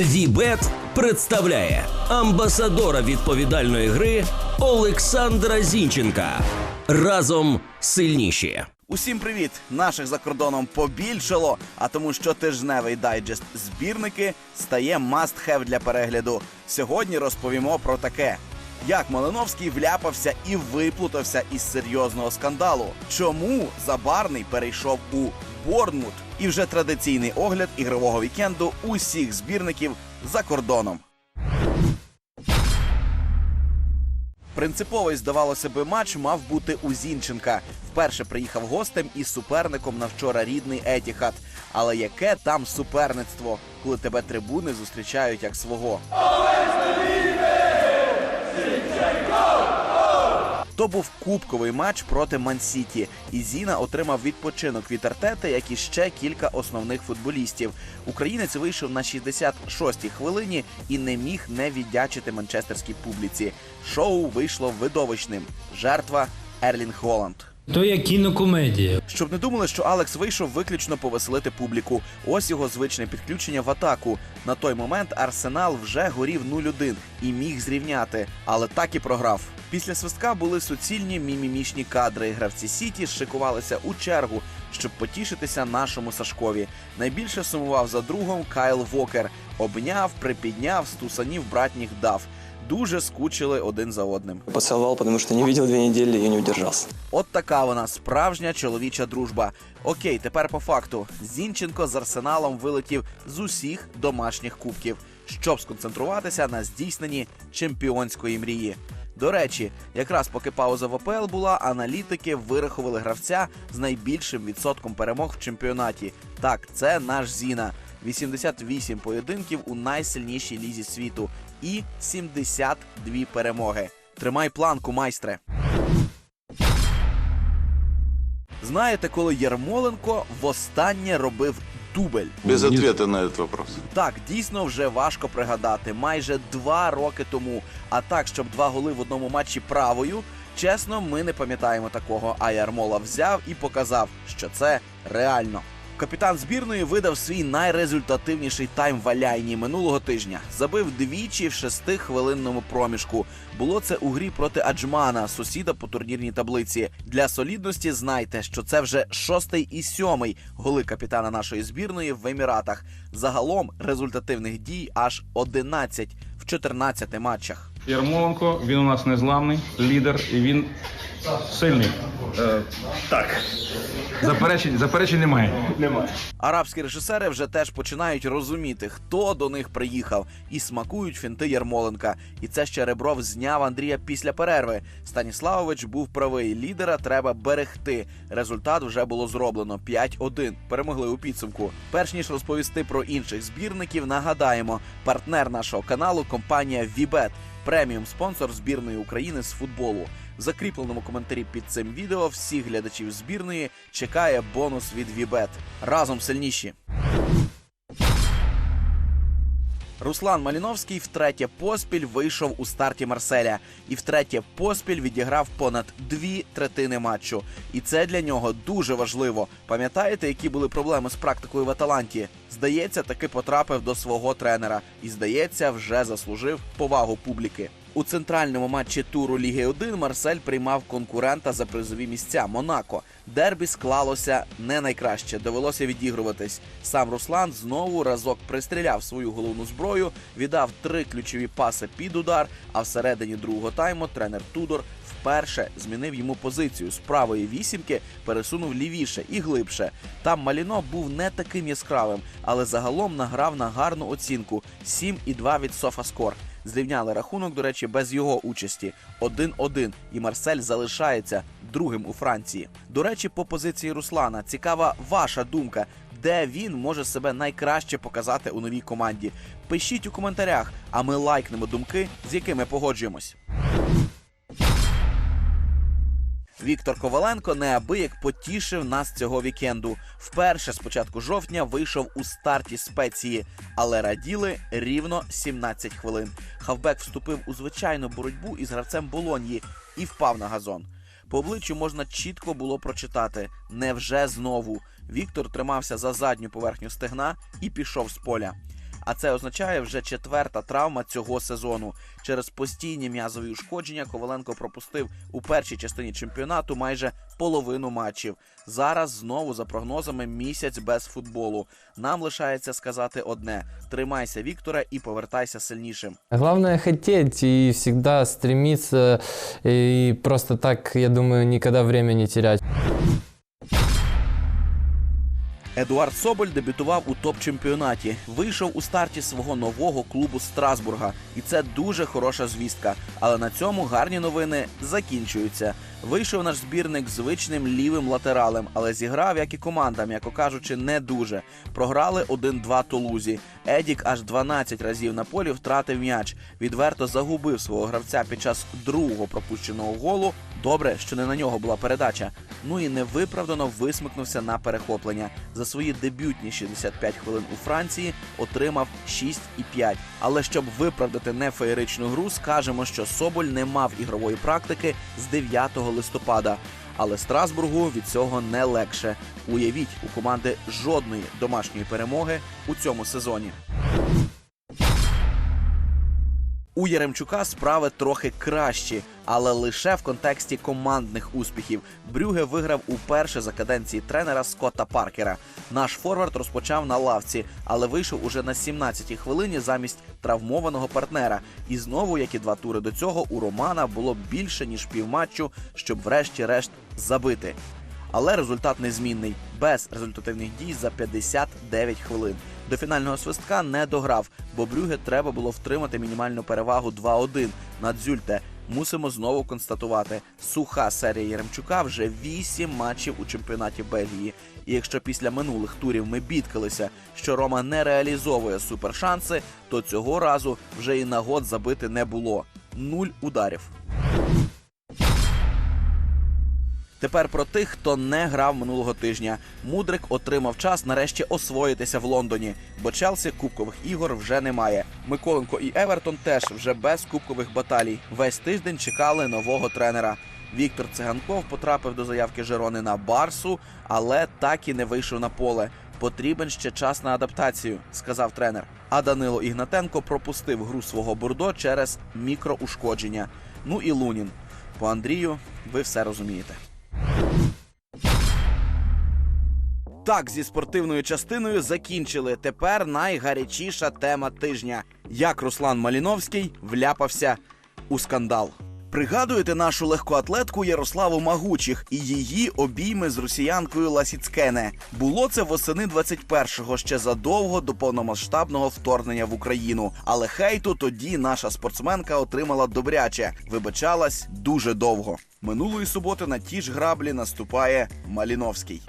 Вібет представляє амбасадора відповідальної гри Олександра Зінченка. Разом сильніші. Усім привіт! Наших за кордоном побільшало, а тому щотижневий дайджест збірники стає must-have для перегляду. Сьогодні розповімо про таке. Як Малиновський вляпався і виплутався із серйозного скандалу. Чому Забарний перейшов у Борнмут? І вже традиційний огляд ігрового вікенду усіх збірників за кордоном. Принциповий, здавалося би, матч мав бути у Зінченка. Вперше приїхав гостем і суперником на вчора рідний Етіхат. Але яке там суперництво, коли тебе трибуни зустрічають як свого? То був кубковий матч проти Ман-Сіті, і Зіна отримав відпочинок від Артети, як і ще кілька основних футболістів. Українець вийшов на 66-й хвилині і не міг не віддячити манчестерській публіці. Шоу вийшло видовищним. Жертва Ерлінг Голланд. То є кінокомедія. Щоб не думали, що Алекс вийшов виключно повеселити публіку. Ось його звичне підключення в атаку. На той момент Арсенал вже горів 0-1 і міг зрівняти, але так і програв. Після свистка були суцільні мімімішні кадри. Гравці Сіті шикувалися у чергу, щоб потішитися нашому Сашкові. Найбільше сумував за другом Кайл Вокер. Обняв, припідняв, стусанів братніх дав. Дуже скучили один за одним. Поцеловал, потому что не видел две недели и не удержался. От така вона справжня чоловіча дружба. Окей, тепер по факту. Зінченко з арсеналом вилетів з усіх домашніх кубків, щоб сконцентруватися на здійсненні чемпіонської мрії. До речі, якраз поки пауза в АПЛ була, аналітики вирахували гравця з найбільшим відсотком перемог в чемпіонаті. Так, це наш Зіна. 88 поєдинків у найсильнішій лізі світу і 72 перемоги. Тримай планку, майстре. Знаєте, коли Ярмоленко востаннє робив дубль? Без ответа на этот вопрос. Так, дійсно вже важко пригадати. Майже два роки тому. А так, щоб два голи в одному матчі правою. Чесно, ми не пам'ятаємо такого. А Ярмола взяв і показав, що це реально. Капітан збірної видав свій найрезультативніший тайм валяйні минулого тижня. Забив двічі в шестихвилинному проміжку. Було це у грі проти Аджмана, сусіда по турнірній таблиці. Для солідності знайте, що це вже шостий і сьомий голи капітана нашої збірної в Еміратах. Загалом результативних дій аж 11 в 14 матчах. Ярмоленко, він у нас незламний, лідер і він сильний. Е, так. Заперечень, заперечень немає. Немає. Арабські режисери вже теж починають розуміти, хто до них приїхав, і смакують фінти Ярмоленка. І це ще Ребров зняв Андрія після перерви. Станіславович був правий. Лідера треба берегти. Результат вже було зроблено 5-1. Перемогли у підсумку. Перш ніж розповісти про інших збірників, нагадаємо, партнер нашого каналу компанія Вібет. Преміум спонсор збірної України з футболу. В закріпленому коментарі під цим відео всіх глядачів збірної чекає бонус від Вібет. Разом сильніші. Руслан Маліновський втретє поспіль вийшов у старті Марселя і втретє поспіль відіграв понад дві третини матчу. І це для нього дуже важливо. Пам'ятаєте, які були проблеми з практикою в Аталанті? Здається, таки потрапив до свого тренера і, здається, вже заслужив повагу публіки. У центральному матчі туру Ліги 1 Марсель приймав конкурента за призові місця Монако. Дербі склалося не найкраще, довелося відігруватись. Сам Руслан знову разок пристріляв свою головну зброю, віддав три ключові паси під удар. А всередині другого тайму тренер Тудор вперше змінив йому позицію з правої вісімки, пересунув лівіше і глибше. Там Маліно був не таким яскравим, але загалом награв на гарну оцінку 7,2 від Софаскор. Зрівняли рахунок, до речі, без його участі 1-1, і Марсель залишається другим у Франції. До речі, по позиції Руслана цікава ваша думка, де він може себе найкраще показати у новій команді. Пишіть у коментарях, а ми лайкнемо думки, з якими погоджуємось. Віктор Коваленко неабияк потішив нас цього вікенду. Вперше з початку жовтня вийшов у старті спеції, але раділи рівно 17 хвилин. Хавбек вступив у звичайну боротьбу із гравцем Болоньї і впав на газон. По обличчю можна чітко було прочитати: невже знову. Віктор тримався за задню поверхню стегна і пішов з поля. А це означає вже четверта травма цього сезону. Через постійні м'язові ушкодження Коваленко пропустив у першій частині чемпіонату майже половину матчів. Зараз знову за прогнозами місяць без футболу. Нам лишається сказати одне: тримайся, Вікторе, і повертайся сильнішим. Главное хотеть и всегда стремиться, и просто так, я думаю, никогда время не терять. Едуард Соболь дебютував у топ-чемпіонаті. Вийшов у старті свого нового клубу Страсбурга, і це дуже хороша звістка. Але на цьому гарні новини закінчуються. Вийшов наш збірник звичним лівим латералем, але зіграв, як і команда, м'яко кажучи, не дуже. Програли 1-2 Тулузі. Едік аж 12 разів на полі втратив м'яч. Відверто загубив свого гравця під час другого пропущеного голу. Добре, що не на нього була передача. Ну і невиправдано висмикнувся на перехоплення. За свої дебютні 65 хвилин у Франції отримав 6,5. Але щоб виправдати нефеєричну гру, скажемо, що Соболь не мав ігрової практики з 9 листопада. Але Страсбургу від цього не легше. Уявіть, у команди жодної домашньої перемоги у цьому сезоні. У Яремчука справи трохи кращі, але лише в контексті командних успіхів. Брюге виграв уперше за каденції тренера Скотта Паркера. Наш форвард розпочав на лавці, але вийшов уже на 17-й хвилині замість травмованого партнера. І знову, як і два тури до цього, у Романа було більше ніж півматчу, щоб врешті-решт забити. Але результат незмінний без результативних дій за 59 хвилин. До фінального свистка не дограв, бо Брюге треба було втримати мінімальну перевагу 2-1 над Зюльте. Мусимо знову констатувати: суха серія Яремчука вже 8 матчів у чемпіонаті Бельгії. І якщо після минулих турів ми бідкалися, що Рома не реалізовує супершанси, то цього разу вже і нагод забити не було. Нуль ударів. Тепер про тих, хто не грав минулого тижня. Мудрик отримав час нарешті освоїтися в Лондоні, бо Челсі кубкових ігор вже немає. Миколенко і Евертон теж вже без кубкових баталій. Весь тиждень чекали нового тренера. Віктор Циганков потрапив до заявки Жерони на Барсу, але так і не вийшов на поле. Потрібен ще час на адаптацію, сказав тренер. А Данило Ігнатенко пропустив гру свого бордо через мікроушкодження. Ну і Лунін. По Андрію ви все розумієте. Так, зі спортивною частиною закінчили. Тепер найгарячіша тема тижня: як Руслан Маліновський вляпався у скандал. Пригадуєте нашу легкоатлетку Ярославу Магучих і її обійми з росіянкою Ласіцкене. Було це восени 21-го, ще задовго до повномасштабного вторгнення в Україну. Але хейту тоді наша спортсменка отримала добряче, вибачалась дуже довго. Минулої суботи на ті ж граблі наступає Маліновський.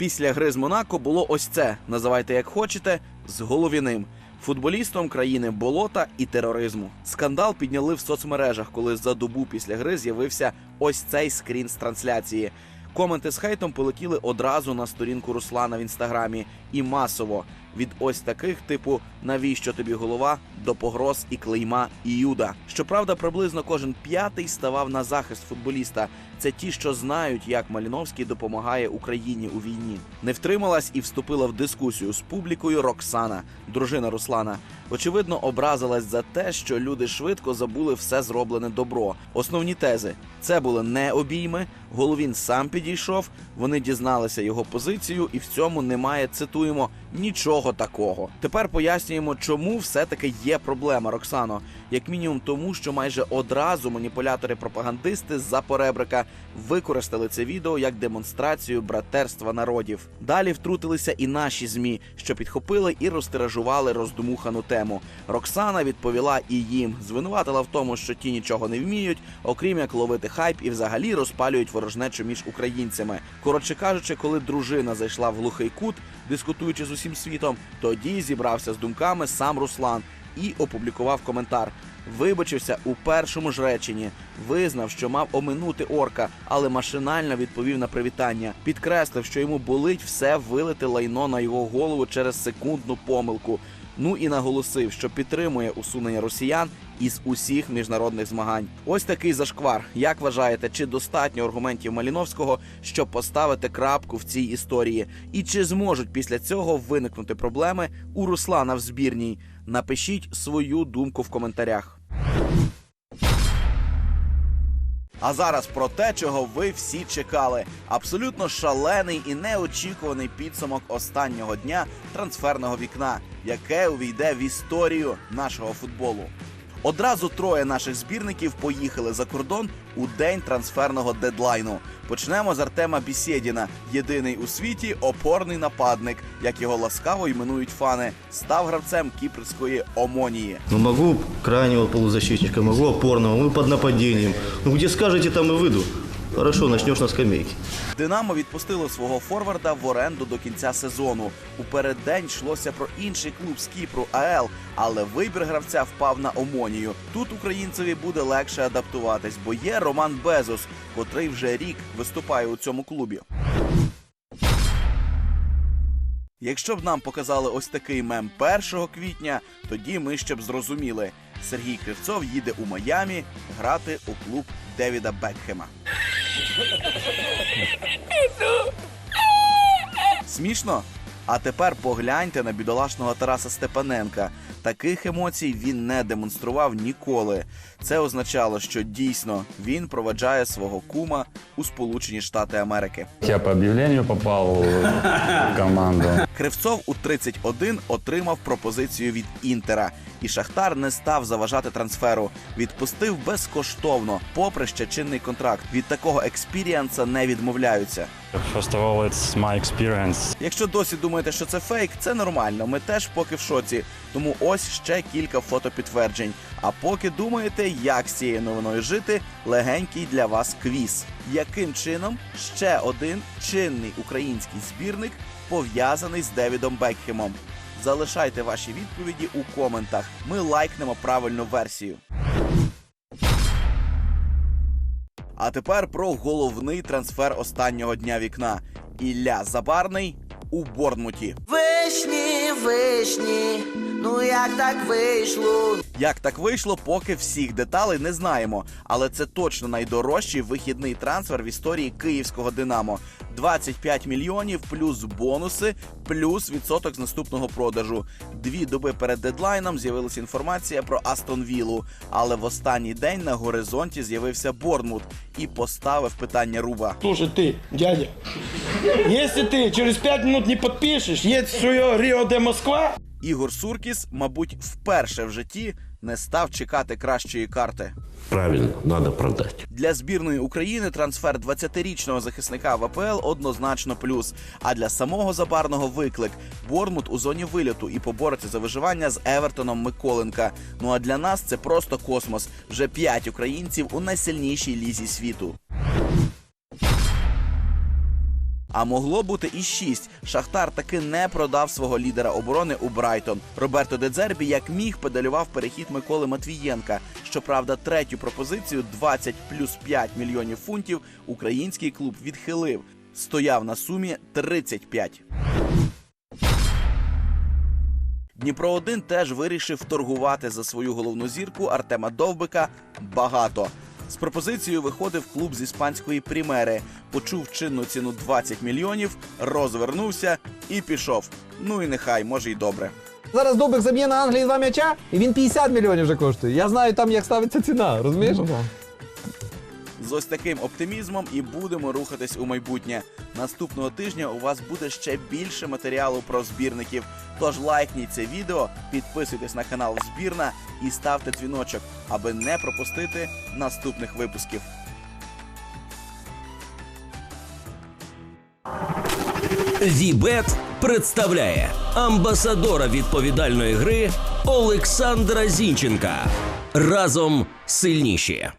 Після гри з Монако було ось це. Називайте як хочете, з головіним. Футболістом країни болота і тероризму. Скандал підняли в соцмережах, коли за добу після гри з'явився ось цей скрін з трансляції. Коменти з хейтом полетіли одразу на сторінку Руслана в інстаграмі і масово від ось таких, типу навіщо тобі голова до погроз і клейма Іюда. Щоправда, приблизно кожен п'ятий ставав на захист футболіста. Це ті, що знають, як Маліновський допомагає Україні у війні. Не втрималась і вступила в дискусію з публікою Роксана, дружина Руслана. Очевидно, образилась за те, що люди швидко забули все зроблене добро. Основні тези це були не обійми. Головін сам підійшов. Вони дізналися його позицію, і в цьому немає цитуємо нічого такого. Тепер пояснюємо, чому все-таки є проблема, Роксано. Як мінімум, тому що майже одразу маніпулятори-пропагандисти з-за поребрика використали це відео як демонстрацію братерства народів. Далі втрутилися і наші змі, що підхопили і розтиражували роздмухану тему. Роксана відповіла і їм, звинуватила в тому, що ті нічого не вміють, окрім як ловити хайп і взагалі розпалюють ворожнечу між українцями. Коротше кажучи, коли дружина зайшла в глухий кут, дискутуючи з усім світом, тоді зібрався з думками сам Руслан і опублікував коментар. Вибачився у першому ж реченні, визнав, що мав оминути орка, але машинально відповів на привітання. Підкреслив, що йому болить все вилити лайно на його голову через секундну помилку. Ну і наголосив, що підтримує усунення росіян із усіх міжнародних змагань. Ось такий зашквар. Як вважаєте, чи достатньо аргументів Маліновського, щоб поставити крапку в цій історії? І чи зможуть після цього виникнути проблеми у Руслана в збірній? Напишіть свою думку в коментарях. А зараз про те, чого ви всі чекали. Абсолютно шалений і неочікуваний підсумок останнього дня трансферного вікна, яке увійде в історію нашого футболу. Одразу троє наших збірників поїхали за кордон у день трансферного дедлайну. Почнемо з Артема Бісєдіна, єдиний у світі опорний нападник, як його ласкаво іменують фани, став гравцем кіпрської Омонії. Ну, могу крайнього полузащитника, могу опорного, мы під нападінням. Ну, де скажете, там і выйду. Хорошо, начнешь на скамейке. Динамо відпустило свого форварда в оренду до кінця сезону. У переддень йшлося про інший клуб з Кіпру АЕЛ, але вибір гравця впав на Омонію. Тут українцеві буде легше адаптуватись, бо є Роман Безос, котрий вже рік виступає у цьому клубі. Якщо б нам показали ось такий мем 1 квітня, тоді ми ще б зрозуміли. Сергій Кривцов їде у Майамі грати у клуб Девіда Бекхема. Смішно? А тепер погляньте на бідолашного Тараса Степаненка. Таких емоцій він не демонстрував ніколи. Це означало, що дійсно він проведжає свого кума у Сполучені Штати Америки. Я по объявлению попал в команду. Кривцов у 31 отримав пропозицію від Інтера, і Шахтар не став заважати трансферу. Відпустив безкоштовно, попри ще чинний контракт. Від такого експіріанса не відмовляються. First of all, it's my experience. Якщо досі думаєте, що це фейк, це нормально. Ми теж поки в шоці. Тому ось ще кілька фотопідтверджень. А поки думаєте, як з цією новиною жити, легенький для вас квіз. Яким чином ще один чинний український збірник пов'язаний з Девідом Бекхемом? Залишайте ваші відповіді у коментах. Ми лайкнемо правильну версію. А тепер про головний трансфер останнього дня вікна. Ілля Забарний у Борнмуті. Вишні, вишні, ну як так вийшло? Як так вийшло, поки всіх деталей не знаємо. Але це точно найдорожчий вихідний трансфер в історії київського Динамо. 25 мільйонів плюс бонуси, плюс відсоток з наступного продажу. Дві доби перед дедлайном з'явилася інформація про Астон Віллу. Але в останній день на горизонті з'явився Борнмут і поставив питання Руба. Слушай, ты, дядя, если ты через пять минут не подпишешь, едь в свое Рио де Москва, Ігор Суркіс, мабуть, вперше в житті не став чекати кращої карти. Правильно, треба продати. Для збірної України трансфер 20-річного захисника ВПЛ однозначно плюс. А для самого забарного виклик Бормут у зоні виліту і побореться за виживання з Евертоном Миколенка. Ну а для нас це просто космос. Вже п'ять українців у найсильнішій лізі світу. А могло бути і шість. Шахтар таки не продав свого лідера оборони у Брайтон. Роберто Дедзербі як міг педалював перехід Миколи Матвієнка. Щоправда, третю пропозицію 20 плюс 5 мільйонів фунтів український клуб відхилив. Стояв на сумі 35. Дніпро 1 теж вирішив торгувати за свою головну зірку Артема Довбика багато. З пропозицією виходив клуб з іспанської прімери, почув чинну ціну 20 мільйонів, розвернувся і пішов. Ну і нехай, може й добре. Зараз Добик заб'є на Англії два м'яча, і він 50 мільйонів вже коштує. Я знаю там, як ставиться ціна, розумієш? З ось таким оптимізмом і будемо рухатись у майбутнє. Наступного тижня у вас буде ще більше матеріалу про збірників. Тож лайкніть це відео, підписуйтесь на канал Збірна і ставте дзвіночок, аби не пропустити наступних випусків. Вібет представляє амбасадора відповідальної гри Олександра Зінченка. Разом сильніші.